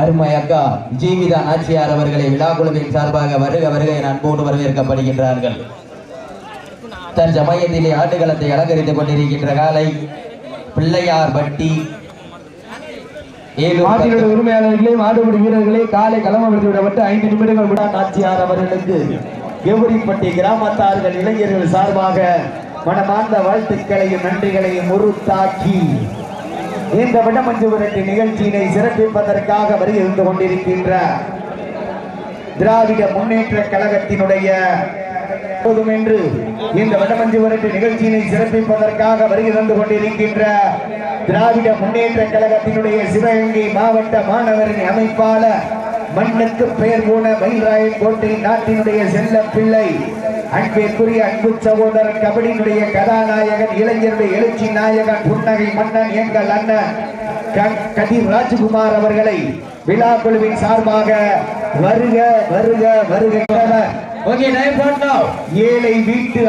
அருமை அக்கா ஜீவிதா நாச்சியார் அவர்களை விழா குழுவின் சார்பாக வருக வருக என அன்போடு வரவேற்கப்படுகின்றார்கள். தன் சமயத்திலே ஆட்டுக்களத்தை அலங்கரித்துக் கொண்டிருக்கின்ற காலை பிள்ளையார் பட்டி மாட்டினுடைய உரிமையாளர்களே மாடுபிடி வீரர்களே காலை களமப்படுத்தி விடப்பட்டு ஐந்து நிமிடங்கள் விடா நாச்சியார் அவர்களுக்கு கெவுரிப்பட்டி கிராமத்தார்கள் இளைஞர்கள் சார்பாக மனமார்ந்த வாழ்த்துக்களையும் நன்றிகளையும் உருத்தாக்கி இந்த விடமஞ்சு விரட்டு நிகழ்ச்சியினை சிறப்பிப்பதற்காக வருகிறந்து கொண்டிருக்கின்ற திராவிட முன்னேற்ற கழகத்தினுடைய போதும் என்று இந்த வடமஞ்சு விரட்டு நிகழ்ச்சியினை சிறப்பிப்பதற்காக வருகை தந்து கொண்டிருக்கின்ற திராவிட முன்னேற்ற கழகத்தினுடைய சிவகங்கை மாவட்ட மாணவரின் அமைப்பாளர் மண்ணுக்கு பெயர் போன மயில்ராயன் கோட்டை நாட்டினுடைய செல்ல பிள்ளை அன்பிற்குரிய அன்பு சகோதரர் கபடியினுடைய கதாநாயகன் இளைஞருடைய எழுச்சி நாயகன் புன்னகை மன்னன் எங்கள் அண்ணன் கதிர் ராஜ்குமார் அவர்களை விழா குழுவின் சார்பாக வருக வருக வருக. ஏழை வீட்டு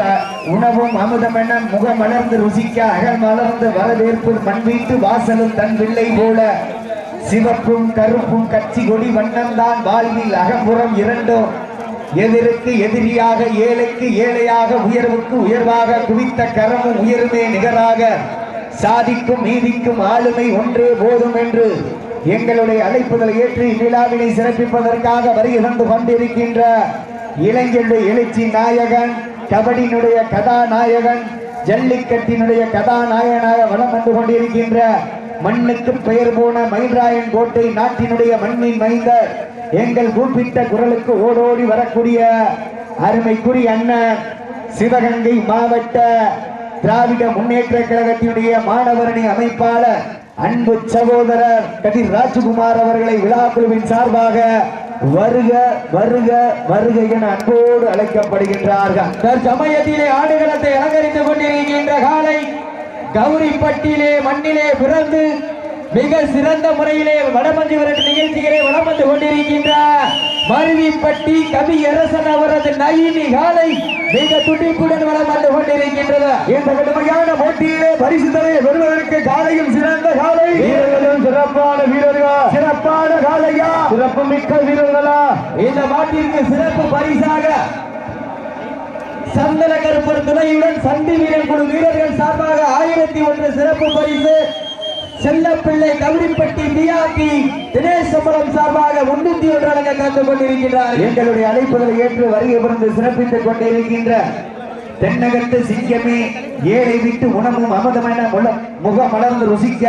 உணவும் அமுதம் என முகம் மலர்ந்து ருசிக்க அகல் மலர்ந்து வரவேற்பு மண் வீட்டு வாசலும் தன் பிள்ளை போல சிவப்பும் கருப்பும் கட்சி கொடி வண்ணம்தான் வாழ்வில் அகம்புறம் இரண்டும் எதிருக்கு எதிரியாக ஏழைக்கு ஏழையாக உயர்வுக்கு உயர்வாக குவித்த கரமும் உயர்வே நிகராக. சாதிக்கும் நீதிக்கும் ஆளுமை ஒன்றே போதும் என்று எங்களுடைய அழைப்புகளை ஏற்று இவ்விழாவினை சிறப்பிப்பதற்காக வருகிறந்து கொண்டிருக்கின்ற இளைஞருடைய எழுச்சி நாயகன் கபடியினுடைய கதாநாயகன் ஜல்லிக்கட்டினுடைய கதாநாயகனாக வளம் வந்து கொண்டிருக்கின்ற மண்ணுக்கு பெயர் போன மயில்ராயன் கோட்டை நாட்டினுடைய மண்ணின் மைந்தர். எங்கள் கூப்பிட்ட குரலுக்கு ஓடோடி வரக்கூடிய அருமைக்குரிய அண்ணன் சிவகங்கை மாவட்ட திராவிட முன்னேற்ற கழகத்தினுடைய மாணவரணி அமைப்பாளர் அன்பு சகோதரர் கதிர் ராஜ்குமார் அவர்களை விழா குழுவின் சார்பாக வருக வருக வருக என அன்போடு அழைக்கப்படுகின்றார்கள். தற்சமயத்திலே ஆடுகளத்தை அலங்கரி கௌரிப்பட்டியிலே மண்ணிலே பிறந்து மிக சிறந்த முறையிலே வடமஞ்சு விரட்டு நிகழ்ச்சிகளை வலம் வந்து கொண்டிருக்கின்ற மருவிப்பட்டி கவி அரசன் அவரது நயினி காலை மிக துடிப்புடன் வலம் வந்து கொண்டிருக்கின்றது. இந்த கடுமையான போட்டியிலே பரிசு தொகையை பெறுவதற்கு காலையும் சிறந்த காலை. வீரர்களும் சிறப்பான வீரர்கள்? சிறப்பான காலையா? சிறப்பு மிக்க வீரர்களா? இந்த மாட்டிற்கு சிறப்பு பரிசாக சந்தன கருப்பர் துணையுடன் சண்டி வீரன் குழு வீரர்கள் சார்பாக ஆயிரத்தி ஒன்று சிறப்பு பரிசு. செல்லப்பிள்ளை கவுரிப்பட்டி பிஆர்டி தினேஷ் சம்பளம் சார்பாக முன்னூத்தி ஒன்று அடங்க கலந்து கொண்டிருக்கிறார் எங்களுடைய அழைப்புகளை ஏற்று வருகை புரிந்து சிறப்பித்துக் கொண்டிருக்கின்ற தென்னகத்து சிங்கமே ஏழை விட்டு உணவும் அமதமென முல- முகம் ருசிக்க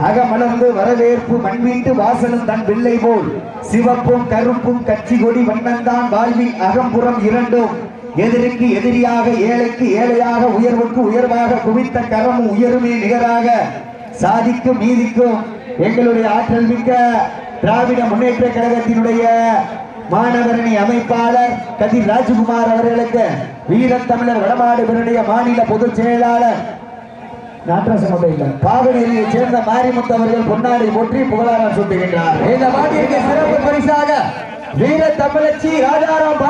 அகமலர்ந்து வரவேற்பு மண் வீட்டு வாசலும் தன் பிள்ளை போல். சிவப்பும் கருப்பும் கட்சி கொடி வண்ணந்தான் வாழ்வி அகம்புறம் இரண்டும். எதிரிக்கு எதிரியாக ஏழைக்கு ஏழையாக உயர்வுக்கு உயர்வாக குவித்த கரமும் உயர்வே நிகராக சாதிக்கும் நீதிக்கும் எங்களுடைய ஆற்றல் மிக்க திராவிட முன்னேற்ற கழகத்தினுடைய மாணவரணி அமைப்பாளர் கதிர் ராஜ்குமார் அவர்களுக்கு வீரத்தமிழர் வடமாடு பிறனுடைய மாநில பொதுச் செயலாளர் நாட்டரசனுடைய சேர்ந்த மாரிமுத்து அவர்கள் பொன்னாடை போற்றி புகழாரம் சூட்டுகின்றார். இந்த மாட்டிற்கு சிறப்பு பரிசாக வீர தமிழச்சி ராஜாராம்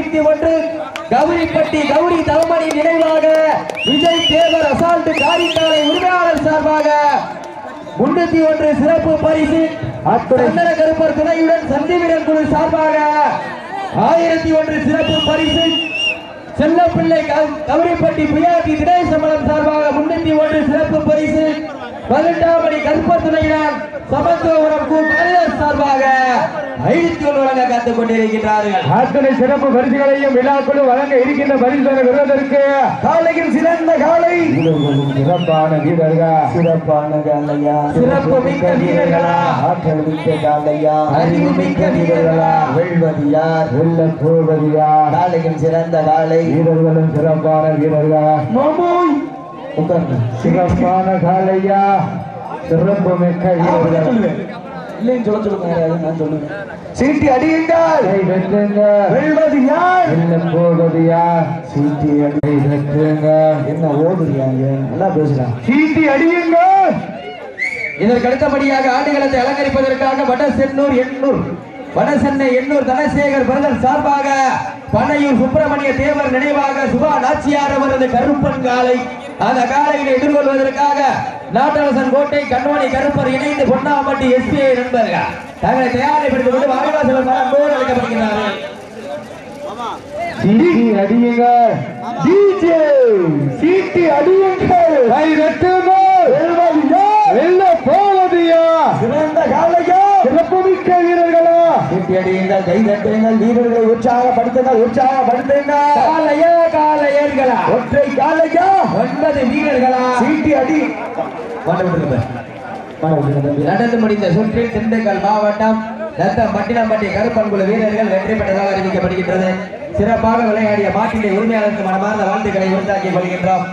சார்பாக ஒன்று கௌரிப்பட்டி கௌரி தவமணி நினைவாக விஜய் தேவர் அசால்ட் காரிக்காலை உரிமையாளர் சார்பாக முன்னூத்தி ஒன்று சிறப்பு பரிசு அத்துடன் கருப்பர் துணையுடன் சந்திவீரன் குழு சார்பாக ஆயிரத்தி ஒன்று சிறப்பு பரிசு செல்லப்பிள்ளை கௌரிப்பட்டி பியாதி தினேஷ் சம்பளம் சார்பாக முன்னூத்தி ஒன்று சிறப்பு பரிசு பதினெட்டாம் மணி கருப்பர் துணையினர் சமத்துவபுரம் கு காளிதாஸ் சார்பாக ஐநூத்தி வழங்க காத்துக் கொண்டிருக்கின்றார்கள். அத்தனை சிறப்பு பரிசுகளையும் விழாக்குழு வழங்க இருக்கின்ற பரிசுகளை காலையில் சிறந்த காலை. சிறப்பான வீரர்கள். சிறப்பான காலையா. சிறப்பு மிக்க வீரர்களா? ஆற்றல் மிக்க காலையா. அறிவு மிக்க வீரர்களா? வெல்வது யார் வெல்ல போவது யார் காலையில் சிறந்த காலை. வீரர்களும் சிறப்பான வீரர்கள். உட்கார்ந்து. சிறப்பான காலையா சிறப்பு மிக்க இல்லைன்னு சொல்ல சொல்லுங்க நான் சீட்டி அடியுங்கள். வெல்வது யார்? வெல்ல போவது யார்? சீட்டி அடி வெற்றுங்க என்ன ஓடுறியாங்க நல்லா பேசுறான் சீட்டி அடியுங்கள். இதற்கு அடுத்தபடியாக ஆடுகளத்தை அலங்கரிப்பதற்காக வட சென்னூர் எண்ணூர் வட சென்னை எண்ணூர் தனசேகர் பிரதர் சார்பாக பனையூர் சுப்பிரமணிய தேவர் நினைவாக சுபா நாச்சியார் அவரது கருப்பன் காலை அந்த காலையினை எதிர்கொள்வதற்காக நாட்டரசன் கோட்டை கண்வாணி கருப்பர் இணைந்து பொன்னாமட்டி எஸ்பிஐ நண்பர்கள். தங்களை தயாரிப்படுத்திக் கொண்டு வாடிவாசல் மரம்போடு அழைக்கப்படுகிறார்கள். சீட்டி அடியுங்கள் டிஜே சீட்டி அடியுங்கள் கை வெட்டுங்கள் வெல்வதியா வெல்ல போவதியா சிறந்த காலையா சிறப்புமிக்க வீரர்களா சீட்டி அடியுங்கள் கை தட்டுங்கள் வீரர்களை உற்சாகப்படுத்துங்கள் உற்சாகப்படுத்துங்கள். காலையா காலையர்களா? ஒற்றை காலையா? ஒன்பது வீரர்களா? சீட்டி அடி. நடந்து முடிந்த சுற்றில் திண்டுக்கல் மாவட்டம் ரத்தம் பட்டினம்பட்டி கருப்பன்குழு வீரர்கள் வெற்றி பெற்றதாக அறிவிக்கப்படுகின்றது. சிறப்பாக விளையாடிய மாட்டினை உரிமையாளருக்கு மனமார்ந்த வாழ்த்துக்களை உண்டாக்கி வருகின்றோம்